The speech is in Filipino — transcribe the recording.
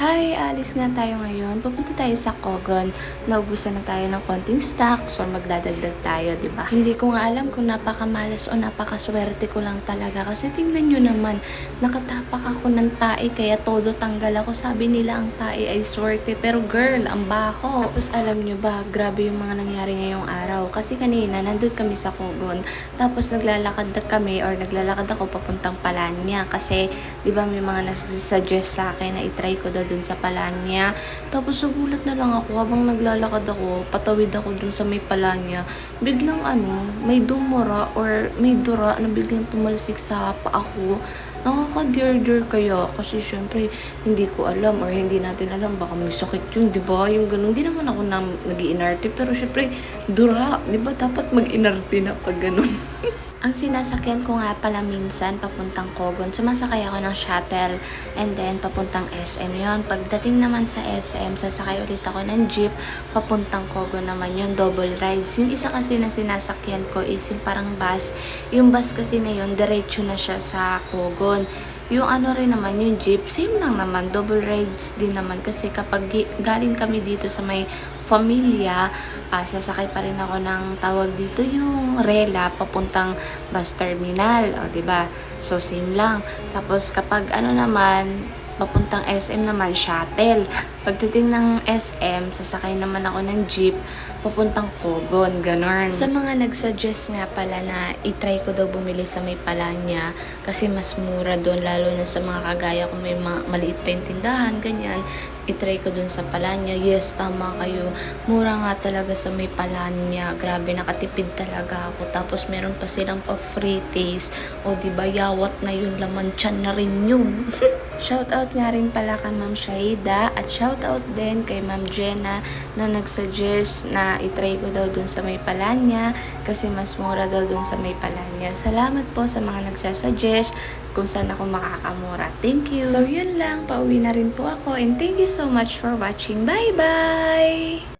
Hi, alis nga tayo ngayon. Pupunta tayo sa Kogon. Naubusan na tayo ng konting stocks or magdadagdag tayo, di ba? Hindi ko nga alam kung napakamalas o napakaswerte ko lang talaga. Kasi tingnan nyo naman, nakatapak ako ng tae kaya todo tanggal ako. Sabi nila ang tae ay swerte. Pero girl, ang baho. Tapos alam nyo ba, grabe yung mga nangyari ngayong araw. Kasi kanina, nandun kami sa Kogon. Tapos naglalakad na kami or naglalakad ako papuntang Palanya. Kasi, di ba may mga nagsusuggest sa akin na itry ko daw dun sa Palanya. Tapos nagulat na lang ako habang naglalakad ako, patawid ako dun sa may Palanya. Biglang ano, may dumura or may dura na biglang tumalsik sa paa ko. Nakaka-dear-dear kaya kasi syempre hindi ko alam or hindi natin alam baka may sakit yun, di ba? Yung ganun, di naman ako na nag-iinarte pero syempre dura, di ba? Dapat mag-inarte na pag ganun. Ang sinasakyan ko nga pala minsan papuntang Kogon, sumasakay ako ng shuttle and then papuntang SM yon. Pagdating naman sa SM, sasakay ulit ako ng jeep papuntang Kogon naman yung double rides. Yung isa kasi na sinasakyan ko is yung parang bus. Yung bus kasi na yun, diretso na siya sa Kogon. Yung ano rin naman, yung jeep, same lang naman, double rides din naman. Kasi kapag galing kami dito sa may familia, ah, sasakay pa rin ako ng tawag dito yung rela papuntang bus terminal, o ba? So same lang. Tapos kapag ano naman papuntang SM naman shuttle. Pagdating ng SM, sasakay naman ako ng jeep papuntang Kogon, ganon. Sa mga nagsuggest nga pala na itry ko daw bumili sa may Palanya kasi mas mura doon lalo na sa mga kagaya kung may mga maliit pa yung tindahan, ganyan. Itry ko doon sa Palanya. Yes, tama kayo. Mura nga talaga sa may Palanya. Grabe, nakatipid talaga ako. Tapos meron pa silang pa free taste. O di ba yawat na yun, laman tiyan na rin yun. Shoutout nga rin pala kay Ma'am Shaida at shoutout din kay Ma'am Jenna na nagsuggest na itry ko daw dun sa may Palanya kasi mas mura daw dun sa may Palanya. Salamat po sa mga nagsasuggest kung saan ako makakamura. Thank you! So yun lang, pauwi na rin po ako and thank you so much for watching. Bye-bye!